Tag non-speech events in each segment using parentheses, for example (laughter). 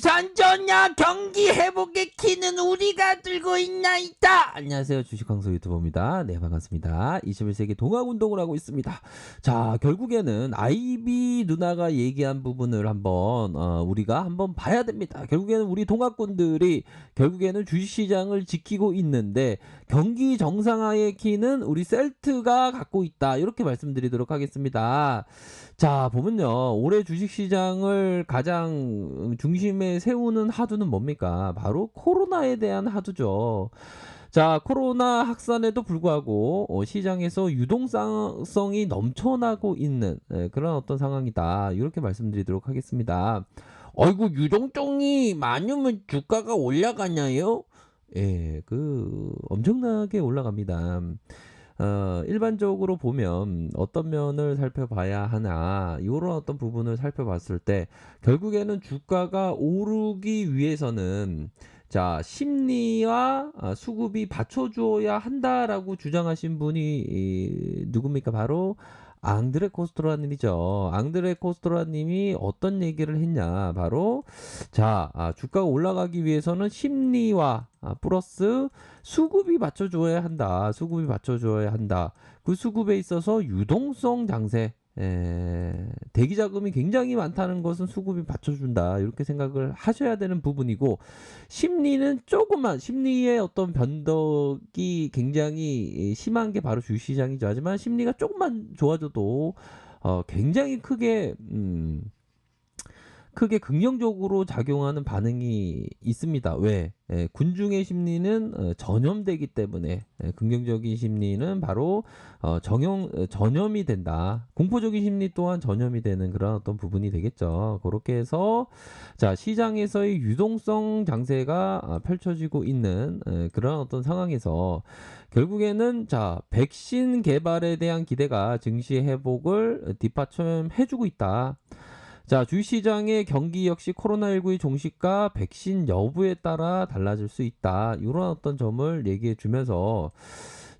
부산 전야 경기 회복의 키는 우리가 들고 있나이다. 안녕하세요 주식광수 유튜버입니다. 네 반갑습니다. 21세기 동학운동을 하고 있습니다. 자 결국에는 아이비 누나가 얘기한 부분을 한번 어, 우리가 한번 봐야 됩니다. 결국에는 우리 동학군들이 결국에는 주식시장을 지키고 있는데 경기 정상화의 키는 우리 셀트가 갖고 있다. 이렇게 말씀드리도록 하겠습니다. 자, 보면요. 올해 주식시장을 가장 중심에 세우는 하두는 뭡니까? 바로 코로나에 대한 하두죠. 자, 코로나 확산에도 불구하고 어, 시장에서 유동성이 넘쳐나고 있는 예, 그런 어떤 상황이다. 이렇게 말씀드리도록 하겠습니다. 어이구, 유동성이 많으면 주가가 올라가나요? 예, 그 엄청나게 올라갑니다. 어, 일반적으로 보면 어떤 면을 살펴봐야 하나 이런 어떤 부분을 살펴봤을 때 결국에는 주가가 오르기 위해서는 자 심리와 아, 수급이 받쳐주어야 한다라고 주장하신 분이 이, 누굽니까? 바로 앙드레 코스트라님이죠. 앙드레 코스트라님이 어떤 얘기를 했냐? 바로 자 아, 주가가 올라가기 위해서는 심리와 아, 플러스 수급이 받쳐줘야 한다. 수급이 받쳐줘야 한다. 그 수급에 있어서 유동성 장세. 에, 대기 자금이 굉장히 많다는 것은 수급이 받쳐준다. 이렇게 생각을 하셔야 되는 부분이고 심리는 조금만 심리의 어떤 변덕이 굉장히 심한 게 바로 주식시장이죠. 하지만 심리가 조금만 좋아져도 어, 굉장히 크게 음, 크게 긍정적으로 작용하는 반응이 있습니다. 왜? 예, 군중의 심리는 어, 전염되기 때문에 예, 긍정적인 심리는 바로 어, 정형 어, 전염이 된다. 공포적인 심리 또한 전염이 되는 그런 어떤 부분이 되겠죠. 그렇게 해서 자 시장에서의 유동성 장세가 아, 펼쳐지고 있는 예, 그런 어떤 상황에서 결국에는 자 백신 개발에 대한 기대가 증시 회복을 뒷받침해주고 있다. 자, 주식시장의 경기 역시 코로나19의 종식과 백신 여부에 따라 달라질 수 있다. 이런 어떤 점을 얘기해 주면서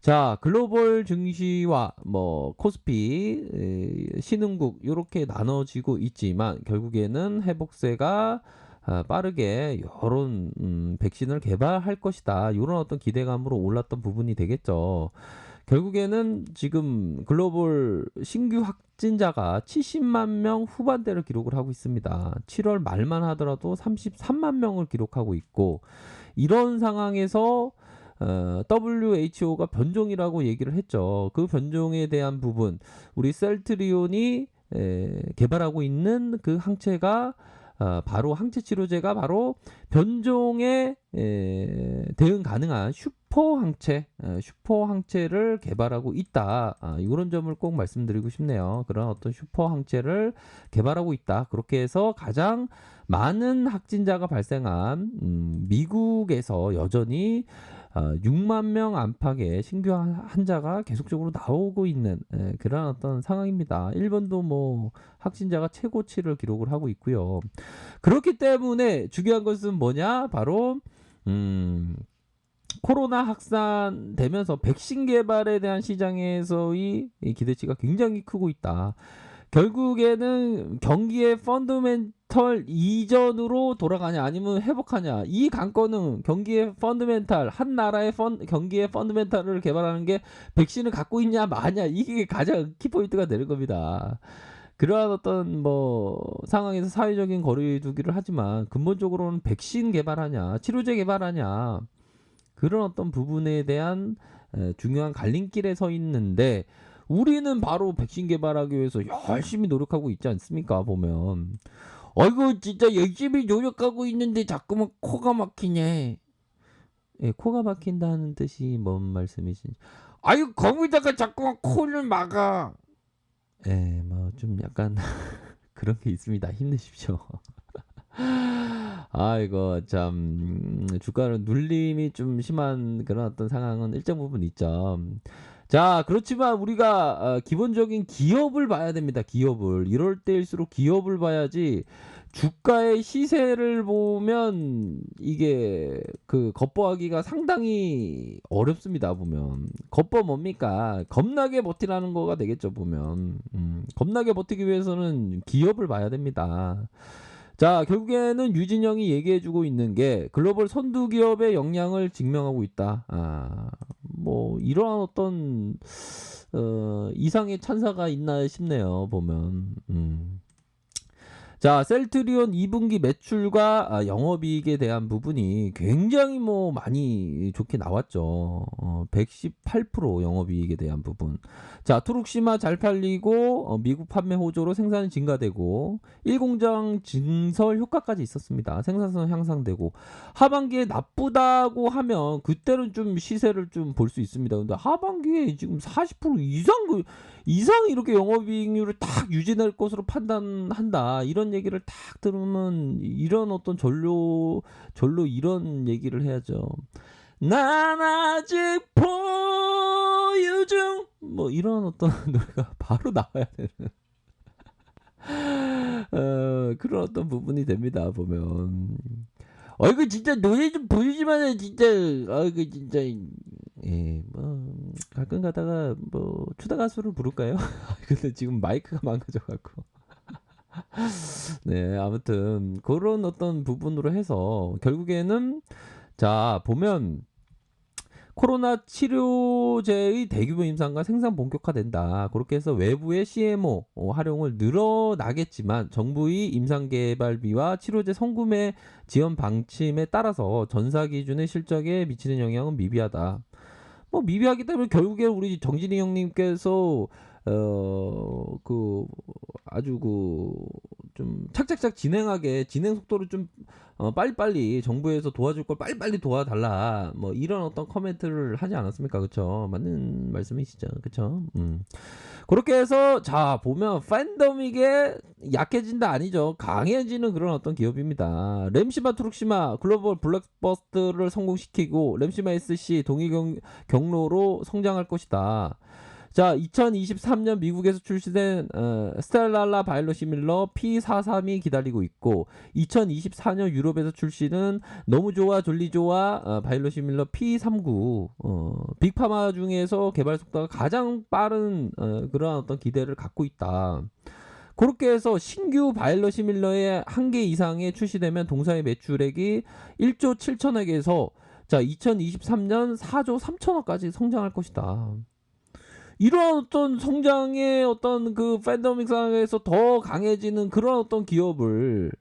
자, 글로벌 증시와 뭐 코스피, 에, 신흥국 이렇게 나눠지고 있지만 결국에는 회복세가 아, 빠르게 이런 음, 백신을 개발할 것이다. 이런 어떤 기대감으로 올랐던 부분이 되겠죠. 결국에는 지금 글로벌 신규 확진자가 70만 명 후반대를 기록을 하고 있습니다. 7월 말만 하더라도 33만 명을 기록하고 있고 이런 상황에서 어, WHO가 변종이라고 얘기를 했죠. 그 변종에 대한 부분 우리 셀트리온이 에, 개발하고 있는 그 항체가 어, 바로 항체 치료제가 바로 변종에 에, 대응 가능한 슈 퍼 항체, 에, 슈퍼 항체를 개발하고 있다. 아, 이런 점을 꼭 말씀드리고 싶네요. 그런 어떤 슈퍼 항체를 개발하고 있다. 그렇게 해서 가장 많은 확진자가 발생한 음, 미국에서 여전히 어, 6만 명 안팎의 신규 한- 환자가 계속적으로 나오고 있는 에, 그런 어떤 상황입니다. 일본도 뭐 확진자가 최고치를 기록을 하고 있고요. 그렇기 때문에 중요한 것은 뭐냐? 바로 음, 코로나 확산되면서 백신 개발에 대한 시장에서의 이 기대치가 굉장히 크고 있다. 결국에는 경기의 펀더멘털 이전으로 돌아가냐 아니면 회복하냐 이 관건은 경기의 펀더멘탈 한 나라의 펀, 경기의 펀더멘탈을 개발하는 게 백신을 갖고 있냐 마냐 이게 가장 키포인트가 되는 겁니다. 그러한 어떤 뭐 상황에서 사회적인 거리두기를 하지만 근본적으로는 백신 개발하냐 치료제 개발하냐 그런 어떤 부분에 대한 에, 중요한 갈림길에 서 있는데 우리는 바로 백신 개발하기 위해서 열심히 노력하고 있지 않습니까? 보면 어이구 진짜 열심히 노력하고 있는데 자꾸만 코가 막히네. 예, 코가 막힌다는 뜻이 뭔 말씀이신지. 아유 거기다가 자꾸만 코를 막아. 예, 뭐 좀 약간 (laughs) 그런 게 있습니다. 힘내십시오. 아이고 참 음, 주가는 눌림이 좀 심한 그런 어떤 상황은 일정 부분 있죠. 자 그렇지만 우리가 어, 기본적인 기업을 봐야 됩니다. 기업을 이럴 때일수록 기업을 봐야지 주가의 시세를 보면 이게 그 겉보하기가 상당히 어렵습니다. 보면 겉보 뭡니까? 겁나게 버티라는 거가 되겠죠. 보면 음, 겁나게 버티기 위해서는 기업을 봐야 됩니다. 자, 결국에는 유진영이 얘기해주고 있는 게 글로벌 선두 기업의 역량을 증명하고 있다. 아, 뭐 이러한 어떤 어, 이상의 찬사가 있나 싶네요. 보면. 음. 자, 셀트리온 2분기 매출과 아, 영업이익에 대한 부분이 굉장히 뭐 많이 좋게 나왔죠. 어, 118% 영업이익에 대한 부분. 자, 투룩시마 잘 팔리고 어, 미국 판매 호조로 생산이 증가되고 1공장 증설 효과까지 있었습니다. 생산성 향상되고 하반기에 나쁘다고 하면 그때는 좀 시세를 좀 볼 수 있습니다. 근데 하반기에 지금 40% 이상 그 이상 이렇게 영업이익률을 딱 유지될 것으로 판단한다. 이런 얘기를 딱 들으면 이런 어떤 전로 전로 이런 얘기를 해야죠. 난 아직 보유 중. 뭐 이런 어떤 (laughs) 노래가 바로 나와야 되는. (laughs) 어, 그런 어떤 부분이 됩니다. 보면. 어이구 진짜 노래 좀 보여주면은 진짜 어이구 진짜 예, 뭐 가끔 가다가 뭐 추다 가수를 부를까요? (laughs) 근데 지금 마이크가 망가져갖고. 네, 아무튼 그런 어떤 부분으로 해서 결국에는 자 보면 코로나 치료제의 대규모 임상과 생산 본격화된다. 그렇게 해서 외부의 CMO 어, 활용을 늘어나겠지만 정부의 임상 개발비와 치료제 성구매 지원 방침에 따라서 전사 기준의 실적에 미치는 영향은 미비하다. 뭐 미비하기 때문에 결국에 우리 정진희 형님께서 어 그 아주 그 좀 착착착 진행하게 진행 속도를 좀 어, 빨리빨리 정부에서 도와줄 걸 빨리빨리 도와달라. 뭐 이런 어떤 커멘트를 하지 않았습니까? 그쵸? 맞는 말씀이시죠 그쵸? 음. 그렇게 해서 자 보면 팬덤이게 약해진다 아니죠. 강해지는 그런 어떤 기업입니다. 램시마 트룩시마 글로벌 블랙버스트를 성공시키고 램시마 SC 동일 경, 경로로 성장할 것이다 자, 2023년 미국에서 출시된 어, 스텔랄라 바이로시밀러 P43이 기다리고 있고 2024년 유럽에서 출시는 너무 좋아 졸리 좋아 어, 바이로시밀러 P39 어, 빅파마 중에서 개발 속도가 가장 빠른 어, 그런 어떤 기대를 갖고 있다. 그렇게 해서 신규 바이러시밀러의 한 개 이상의 출시되면 동사의 매출액이 1조 7천억에서 자 2023년 4조 3천억까지 성장할 것이다. 이런 어떤 성장의 어떤 그 팬더믹 상에서 더 강해지는 그런 어떤 기업을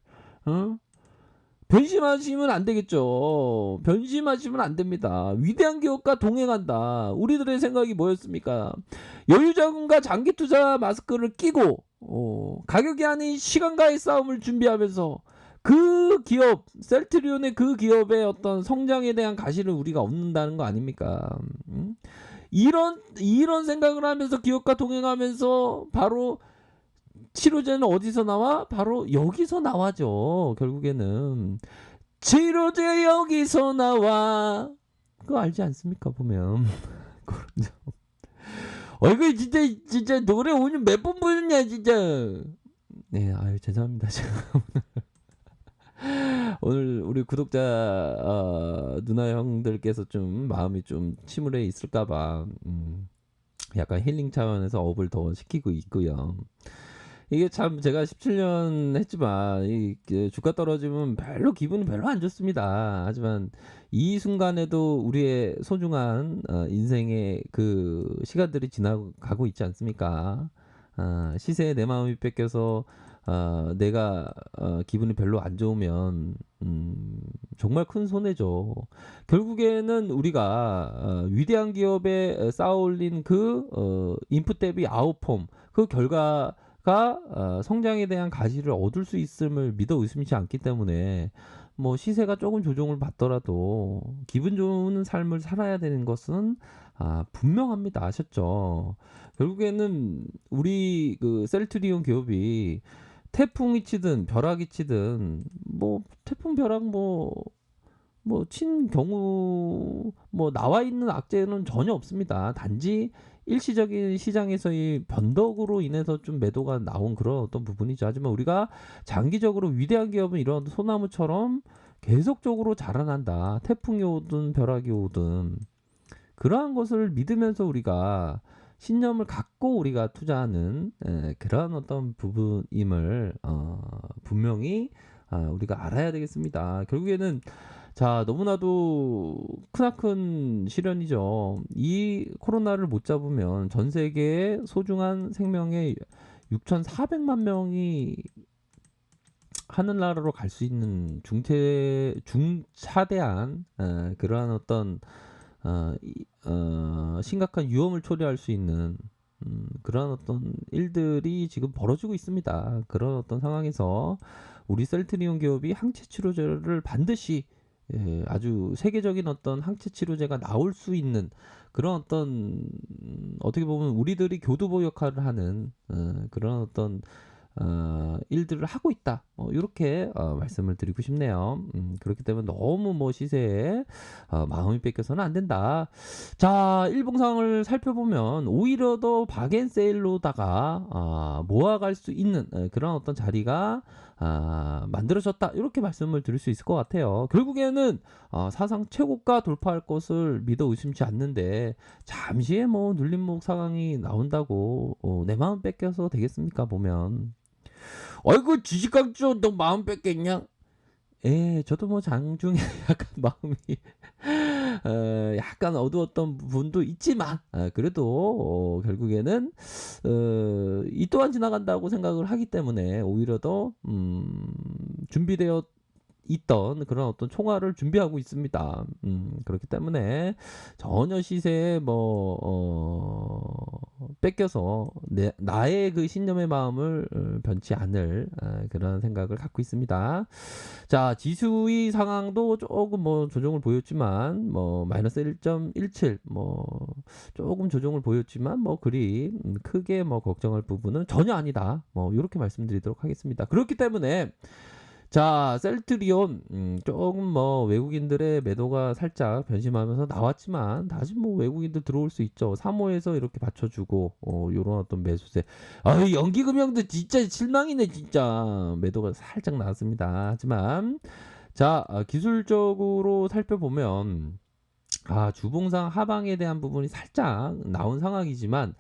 어? 변심하시면 안 되겠죠. 변심하시면 안 됩니다. 위대한 기업과 동행한다. 우리들의 생각이 뭐였습니까? 여유자금과 장기 투자 마스크를 끼고 어, 가격이 아닌 시간과의 싸움을 준비하면서 그 기업 셀트리온의 그 기업의 어떤 성장에 대한 가시를 우리가 얻는다는 거 아닙니까? 음? 이런 이런 생각을 하면서 기업과 동행하면서 바로 치료제는 어디서 나와? 바로 여기서 나와죠. 결국에는 치료제 여기서 나와. 그거 알지 않습니까? 보면 (laughs) 얼굴 진짜 진짜 노래 오늘 몇 번 부르냐 진짜. 네, 아유 죄송합니다. 제가 오늘 우리 구독자 어, 누나 형들께서 좀 마음이 좀 침울해 있을까봐 음, 약간 힐링 차원에서 업을 더 시키고 있고요. 이게 참 제가 17년 했지만 이그 주가 떨어지면 별로 기분이 별로 안 좋습니다. 하지만 이 순간에도 우리의 소중한 어, 인생의 그 시간들이 지나가고 있지 않습니까? 아, 시세에 내 마음이 뺏겨서 어, 내가 어, 기분이 별로 안 좋으면 음, 정말 큰 손해죠. 결국에는 우리가 어, 위대한 기업에 쌓아올린 그 어, 인풋 대비 아웃폼 그 결과 가 어, 성장에 대한 가시를 얻을 수 있음을 믿어 의심치 않기 때문에 뭐 시세가 조금 조정을 받더라도 기분 좋은 삶을 살아야 되는 것은 아, 분명합니다. 아셨죠? 결국에는 우리 그 셀트리온 기업이 태풍이 치든 벼락이 치든 뭐 태풍 벼락 뭐 뭐 친 경우 뭐 나와 있는 악재는 전혀 없습니다. 단지 일시적인 시장에서의 변덕으로 인해서 좀 매도가 나온 그런 어떤 부분이죠. 하지만 우리가 장기적으로 위대한 기업은 이런 소나무처럼 계속적으로 자라난다. 태풍이 오든 벼락이 오든 그러한 것을 믿으면서 우리가 신념을 갖고 우리가 투자하는 에, 그런 어떤 부분임을 어, 분명히 아, 우리가 알아야 되겠습니다. 결국에는 자 너무나도 크나큰 시련이죠. 이 코로나를 못 잡으면 전 세계의 소중한 생명의 6,400만 명이 하늘나라로 갈 수 있는 중대 중차대한 어, 그러한 어떤 어, 이- 어, 심각한 위험을 초래할 수 있는 음, 그런 어떤 일들이 지금 벌어지고 있습니다. 그런 어떤 상황에서 우리 셀트리온 기업이 항체 치료제를 반드시 예, 아주 세계적인 어떤 항체 치료제가 나올 수 있는 그런 어떤 음, 어떻게 보면 우리들이 교두보 역할을 하는 어, 그런 어떤 어, 일들을 하고 있다. 어, 이렇게 어, 말씀을 드리고 싶네요. 음, 그렇기 때문에 너무 뭐 시세에 어, 마음이 뺏겨서는 안 된다. 자, 일봉상을 살펴보면 오히려 더 바겐세일로다가 아, 모아갈 수 있는 에, 그런 어떤 자리가 아, 만들어졌다. 이렇게 말씀을 드릴 수 있을 것 같아요. 결국에는 어, 사상 최고가 돌파할 것을 믿어 의심치 않는데 잠시의 뭐 눌림목 상황이 나온다고 어, 내 마음 뺏겨서 되겠습니까? 보면 어이구 주식강조 너 마음 뺏겠냐? 예, 저도 뭐 장중에 (laughs) 약간 마음이 어, 약간 어두웠던 부분도 있지만 아, 그래도 어, 결국에는 어, 이 또한 지나간다고 생각을 하기 때문에 오히려 더 음, 준비되어 있던 그런 어떤 총알을 준비하고 있습니다. 음, 그렇기 때문에 전혀 시세에 뭐 어, 뺏겨서 내, 나의 그 신념의 마음을 어, 변치 않을 아, 그런 생각을 갖고 있습니다. 자, 지수의 상황도 조금 뭐 조정을 보였지만 뭐 마이너스 1.17 뭐 조금 조정을 보였지만 뭐 그리 음, 크게 뭐 걱정할 부분은 전혀 아니다. 뭐 이렇게 말씀드리도록 하겠습니다. 그렇기 때문에 자, 셀트리온 음, 조금 뭐 외국인들의 매도가 살짝 변심하면서 나왔지만 다시 뭐 외국인들 들어올 수 있죠. 3호에서 이렇게 받쳐주고 어, 요런 어떤 매수세. 아, 연기금형도 진짜 실망이네 진짜 매도가 살짝 나왔습니다. 하지만 자 아, 기술적으로 살펴보면 아, 주봉상 하방에 대한 부분이 살짝 나온 상황이지만,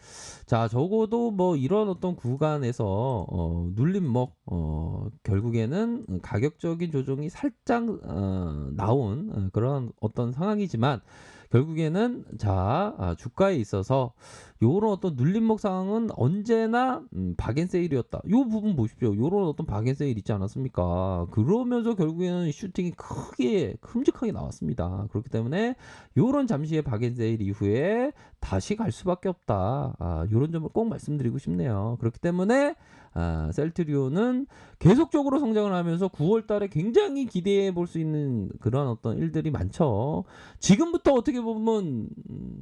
자, 적어도 뭐 이런 어떤 구간에서, 어, 눌림목, 어, 결국에는 가격적인 조정이 살짝, 어, 나온 어, 그런 어떤 상황이지만, 결국에는 자, 아, 주가에 있어서 요런 어떤 눌림목 상황은 언제나 음, 박앤세일이었다. 요 부분 보십시오. 요런 어떤 박앤세일 있지 않았습니까? 그러면서 결국에는 슈팅이 크게 큼직하게 나왔습니다. 그렇기 때문에 요런 잠시의 박앤세일 이후에 다시 갈 수밖에 없다. 아, 요런 점을 꼭 말씀드리고 싶네요. 그렇기 때문에 아, 셀트리온은 계속적으로 성장을 하면서 9월 달에 굉장히 기대해 볼 수 있는 그런 어떤 일들이 많죠. 지금부터 어떻게 보면 음,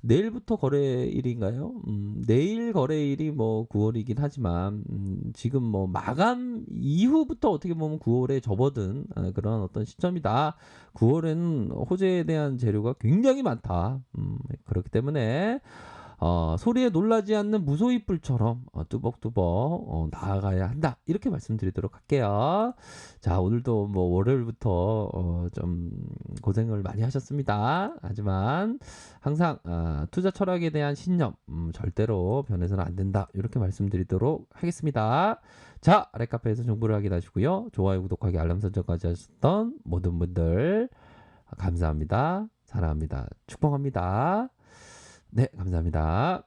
내일부터 거래일인가요? 음, 내일 거래일이 뭐 9월이긴 하지만 음, 지금 뭐 마감 이후부터 어떻게 보면 9월에 접어든 아, 그런 어떤 시점이다. 9월에는 호재에 대한 재료가 굉장히 많다. 음, 그렇기 때문에 어, 소리에 놀라지 않는 무소희 뿔처럼 어, 뚜벅뚜벅 어, 나아가야 한다. 이렇게 말씀드리도록 할게요. 자, 오늘도 뭐 월요일부터 어, 좀 고생을 많이 하셨습니다. 하지만 항상 아, 투자 철학에 대한 신념 음, 절대로 변해서는 안 된다. 이렇게 말씀드리도록 하겠습니다. 자, 아래 카페에서 정보를 확인하시고요. 좋아요, 구독하기, 알람 설정까지 하셨던 모든 분들 감사합니다. 사랑합니다. 축복합니다. 네, 감사합니다.